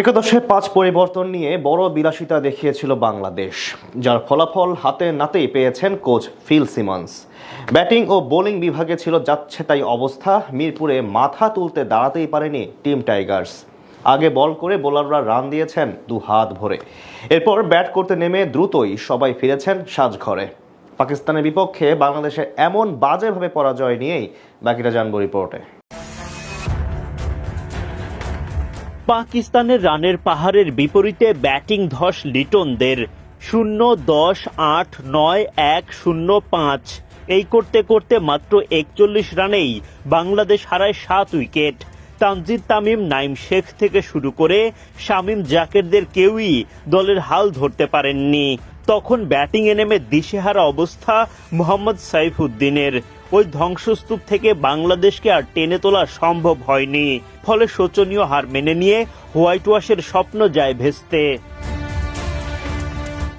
একাদশে পাঁচ পরিবর্তন নিয়ে বড় বিলাসিতা দেখিয়েছিল বাংলাদেশ, যার ফলাফল হাতে নাতেই পেয়েছেন কোচ ফিল সিমন্স। ব্যাটিং ও বোলিং বিভাগে ছিল যাচ্ছে তাই অবস্থা, মিরপুরে মাথা তুলতে দাঁড়াতেই পারেনি টিম টাইগার্স। আগে বল করে বোলাররা রান দিয়েছেন দু হাত ভরে। এরপর ব্যাট করতে নেমে দ্রুতই সবাই ফিরেছেন সাজঘরে। পাকিস্তানের বিপক্ষে বাংলাদেশের এমন বাজেভাবে পরাজয় নিয়েই বাকিটা জানব রিপোর্টে। পাকিস্তানের রানের পাহাড়ের বিপরীতে ব্যাটিং ধস লিটনদের। শূন্য দশ, আট, নয়, এক, শূন্য, পাঁচ। এই করতে করতে মাত্র একচল্লিশ রানেই বাংলাদেশ হারায় সাত উইকেট। তানজিদ তামিম, নাইম শেখ থেকে শুরু করে শামিম জাকেরদের কেউই দলের হাল ধরতে পারেননি। তখন ব্যাটিংয়ে নেমে দিশেহারা অবস্থা মোহাম্মদ সাইফুদ্দিনের। ওই ধ্বংসস্তূপ থেকে বাংলাদেশকে আর টেনে তোলা সম্ভব হয়নি। ফলে শোচনীয় হার মেনে নিয়ে হোয়াইট ওয়াশের স্বপ্ন যায় ভেস্তে।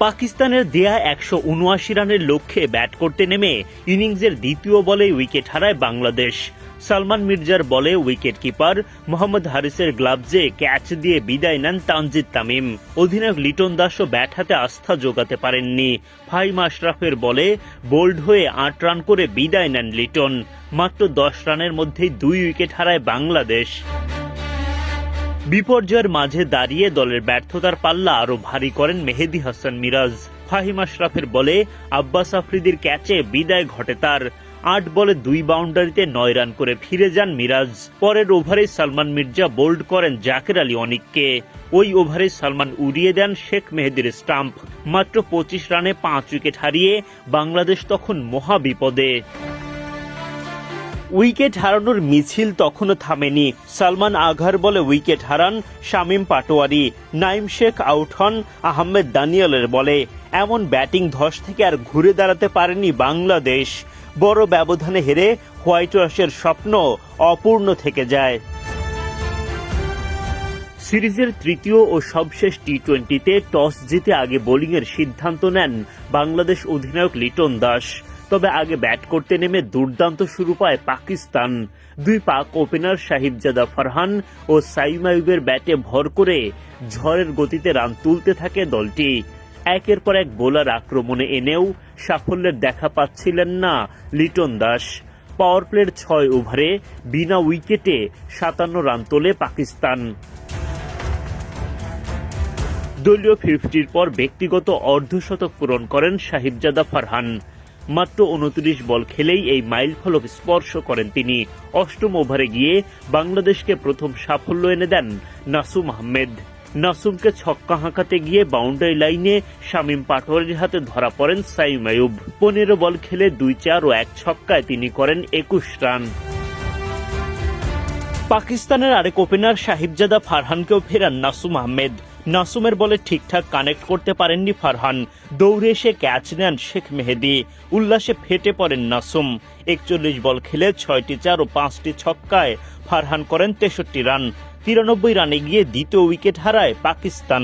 পাকিস্তানের দেয়া একশো উনআশি রানের লক্ষ্যে ব্যাট করতে নেমে ইনিংসের দ্বিতীয় বলে উইকেট হারায় বাংলাদেশ। সালমান মির্জার বলে উইকেট কিপার মোহাম্মদ হারিসের গ্লাভজে ক্যাচ দিয়ে বিদায় নেন তানজিদ তামিম। অধিনায়ক লিটন দাসও ব্যাট হাতে আস্থা যোগাতে পারেননি। ফাহিম আশরাফের বলে বোল্ড হয়ে আট রান করে বিদায় নেন লিটন। মাত্র দশ রানের মধ্যেই দুই উইকেট হারায় বাংলাদেশ। বিপর্যয়ের মাঝে দাঁড়িয়ে দলের ব্যর্থতার পাল্লা আরও ভারী করেন মেহেদি হাসান মিরাজ। ফাহিম আশরাফের বলে আব্বাস আফ্রিদির ক্যাচে বিদায় ঘটে তার। আট বলে দুই বাউন্ডারিতে নয় রান করে ফিরে যান মিরাজ। পরের ওভারে সালমান মির্জা বোল্ড করেন জাকের আলী অনিককে। ওই ওভারে সালমান উড়িয়ে দেন শেখ মেহেদির স্টাম্প। মাত্র পঁচিশ রানে পাঁচ উইকেট হারিয়ে বাংলাদেশ তখন মহা বিপদে উইকেট হারানোর মিছিল তখনও থামেনি। সালমান আঘার বলে উইকেট হারান শামীম পাটোয়ারি। নাইম শেখ আউট হন আহমেদ দানিয়ালের বলে। এমন ব্যাটিং ধস থেকে আর ঘুরে দাঁড়াতে পারেনি বাংলাদেশ। বড় ব্যবধানে হেরে হোয়াইট ওয়াশের স্বপ্ন অপূর্ণ থেকে যায়। সিরিজের তৃতীয় ও সবশেষ টি টোয়েন্টিতে টস জিতে আগে বোলিংয়ের সিদ্ধান্ত নেন বাংলাদেশ অধিনায়ক লিটন দাস। তবে আগে ব্যাট করতে নেমে দুর্দান্ত শুরু পায় পাকিস্তান। দুই পাক ওপেনার সাহিবজাদা ফারহান ও সাইম আইয়ুবের ব্যাটে ভর করে ঝড়ের গতিতে রান তুলতে থাকে দলটি। একের পর এক বোলার আক্রমণে এনেও সাফল্যের দেখা পাচ্ছিলেন না লিটন দাস। পাওয়ার প্লের ছয় ওভারে বিনা উইকেটে সাতান্ন রান তোলে পাকিস্তান। দলীয় ফিফটির পর ব্যক্তিগত অর্ধশতক পূরণ করেন সাহিবজাদা ফারহান। মাত্র উনত্রিশ বল খেলেই এই মাইল ফলক স্পর্শ করেন তিনি। অষ্টম ওভারে গিয়ে বাংলাদেশকে প্রথম সাফল্য এনে দেন নাসুম আহমেদ। নাসুমকে ছক্কা হাঁকাতে গিয়ে বাউন্ডারি লাইনে শামীম পাটোয়ারির হাতে ধরা পড়েন সাইম আয়ুব। পনেরো বল খেলে দুই চার ও এক ছক্কায় তিনি করেন একুশ রান। পাকিস্তানের আরেক ওপেনার সাহিবজাদা ফারহানকেও ফেরান নাসুম আহমেদ। নাসুমের বলে ঠিকঠাক কানেক্ট করতে পারেননি ফারহান। দৌড়ে এসে ক্যাচ নেন শেখ মেহেদি। উল্লাসে ফেটে পড়েন নাসুম। একচল্লিশ বল খেলে ছয়টি চার ও পাঁচটি ছক্কায় ফারহান করেন তেষট্টি রান। তিরানব্বই রানে গিয়ে দ্বিতীয় উইকেট হারায় পাকিস্তান।